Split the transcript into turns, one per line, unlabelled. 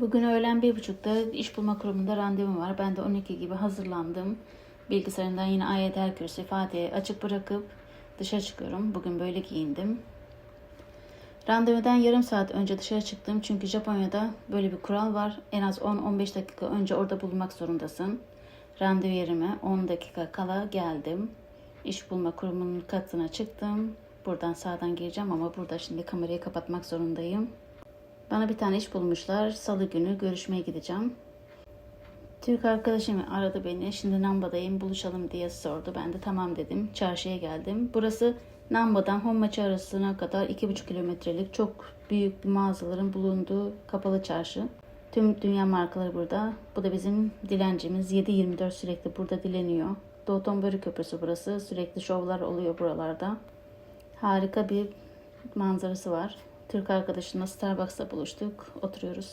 Bugün öğlen bir buçukta iş bulma kurumunda randevum var. Ben de 12 gibi hazırlandım. Bilgisayarından yine ayet el kürsü Fatiha'yı açık bırakıp dışarı çıkıyorum. Bugün böyle giyindim. Randevudan yarım saat önce dışarı çıktım. Çünkü Japonya'da böyle bir kural var. En az 10-15 dakika önce orada bulunmak zorundasın. Randevu yerime 10 dakika kala geldim. İş bulma kurumunun katına çıktım. Buradan sağdan gireceğim ama burada şimdi kamerayı kapatmak zorundayım. Bana bir tane iş bulmuşlar. Salı günü görüşmeye gideceğim. Türk arkadaşım aradı beni. Şimdi Namba'dayım buluşalım diye sordu. Ben de tamam dedim. Çarşıya geldim. Burası Namba'dan Honmaçı arasına kadar 2,5 kilometrelik çok büyük mağazaların bulunduğu kapalı çarşı. Tüm dünya markaları burada. Bu da bizim dilencimiz. 7-24 sürekli burada dileniyor. Doğutonbörü Köprüsü burası. Sürekli şovlar oluyor buralarda. Harika bir manzarası var. Türk arkadaşımla Starbucks'ta buluştuk. Oturuyoruz.